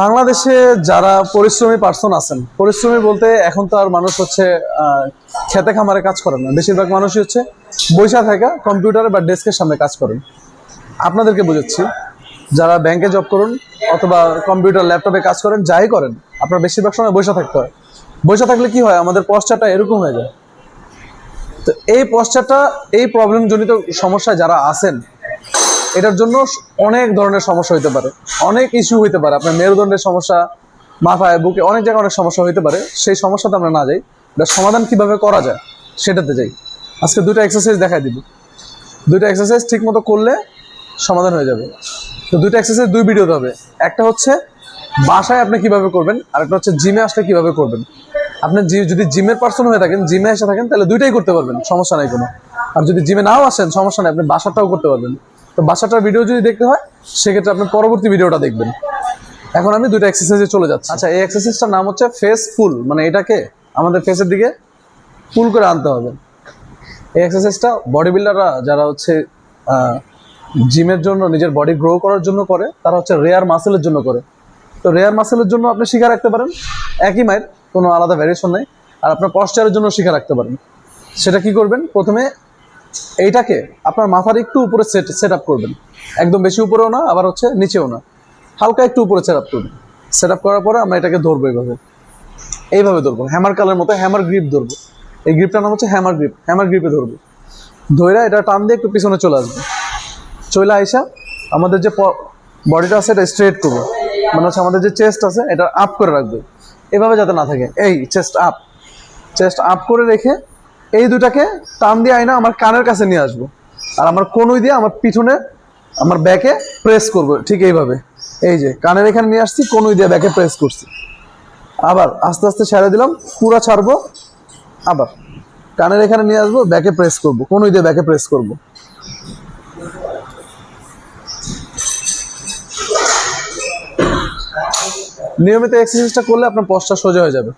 বাংলাদেশে যারা পরিশ্রমী পার্সন আছেন, পরিশ্রমী বলতে এখন তো আর মানুষ হচ্ছে খেতে খামারে কাজ করেন না। বেশিরভাগ মানুষই হচ্ছে বৈশা থাকা কম্পিউটারে বা ডেস্কের সামনে কাজ করেন। আপনাদেরকে বুঝাচ্ছি, যারা ব্যাংকে জব করুন অথবা কম্পিউটার ল্যাপটপে কাজ করেন, যাই করেন, আপনার বেশিরভাগ সময় বৈশা থাকতে হয়। বৈশা থাকলে কি হয়? আমাদের পশ্চারটা এরকম হয়ে যায়। তো এই পশ্চারটা এই প্রবলেমজনিত সমস্যায় যারা আছেন এটার জন্য অনেক ধরনের সমস্যা হতে পারে। অনেক ইস্যু হতে পারে। আপনার মেরুদণ্ডের সমস্যা, মাথায়, বুকে অনেক জায়গায় অনেক সমস্যা হতে পারে। সেই সমস্যাতে আমরা না যাই। এটা সমাধান কীভাবে করা যায় সেটাতে যাই। আজকে দুটো এক্সারসাইজ দেখাই দিব। দুটো এক্সারসাইজ ঠিক মতো করলে সমাধান হয়ে যাবে। তো দুটো এক্সারসাইজ দুই ভিডিওতে হবে। একটা হচ্ছে বাসায় আপনি কীভাবে করবেন আর একটা হচ্ছে জিমে আসলে কীভাবে করবেন। আপনি যদি জিমের পার্সন হয়ে থাকেন জিমে এসে থাকেন, তাহলে দুইটাই করতে পারবেন, সমস্যা নাই কোনো। আর যদি জিমে নাও আসেন, সমস্যা নেই, আপনি বাসাটাও করতে পারবেন। তো বাসাটার ভিডিও যদি দেখতে হয়, সেক্ষেত্রে আপনি পরবর্তী ভিডিওটা দেখবেন। এখন আমি দুটো এক্সারসাইজে চলে যাচ্ছি। আচ্ছা এই এক্সারসাইজটার নাম হচ্ছে ফেস ফুল মানে এটাকে আমাদের ফেসের দিকে ফুল করে আনতে হবে। এই এক্সারসাইজটা বডি বিল্ডাররা যারা হচ্ছে জিমের জন্য নিজের বডি গ্রো করার জন্য করে, তারা হচ্ছে রেয়ার মাসেলের জন্য করে। তো রেয়ার মাসেলের জন্য আপনি শিখে রাখতে পারেন। একই মায়ের কোনো আলাদা ভ্যারিয়েশন নেই। আর আপনার পশ্চারের জন্য শিখে রাখতে পারেন। সেটা কি করবেন? প্রথমে এইটাকে আপনার মাথার একটু উপরে সেট সেট আপ করবেন। একদম বেশি উপরেও না, আবার হচ্ছে নিচেও না। হালকা একটু উপরে সেট আপ করবেন। সেট আপ করার পরে আমরা এটাকে ধরবো এইভাবে। এইভাবে ধরবো। হ্যামার কালের মতো হ্যামার গ্রিপ ধরবো। এই গ্রিপটার নাম হচ্ছে হ্যামার গ্রিপ হ্যামার গ্রিপে ধরবো। ধইরা এটা টান দিয়ে একটু পিছনে চলে আসবে। চলে আইসা আমাদের যে বডিটা আছে এটা স্ট্রেট করব। মানে হচ্ছে আমাদের যে চেস্ট আছে এটা আপ করে রাখবে। এভাবে যাতে না থাকে। এই চেস্ট আপ চেস্ট আপ করে রেখে এই দুটাকে টান দিয়ে আইনা আমার কানের কাছে নিয়ে আসব। আর আমার কনুই দিয়ে আমার পিছনে আমার ব্যাকে প্রেস করব, ঠিক এইভাবে। এই যে, কানের এখানে নিয়ে আসছি, কনুই দিয়ে ব্যাকে প্রেস করছি। আবার আস্তে আস্তে ছেড়ে দিলাম, পুরো ছাড়বো, আবার কানের এখানে নিয়ে আসব, ব্যাকে প্রেস করব, কনুই দিয়ে ব্যাকে প্রেস করব। নিয়মিত এক্সারসাইজটা করলে আপনার পশ্চার সোজা হয়ে যাবে।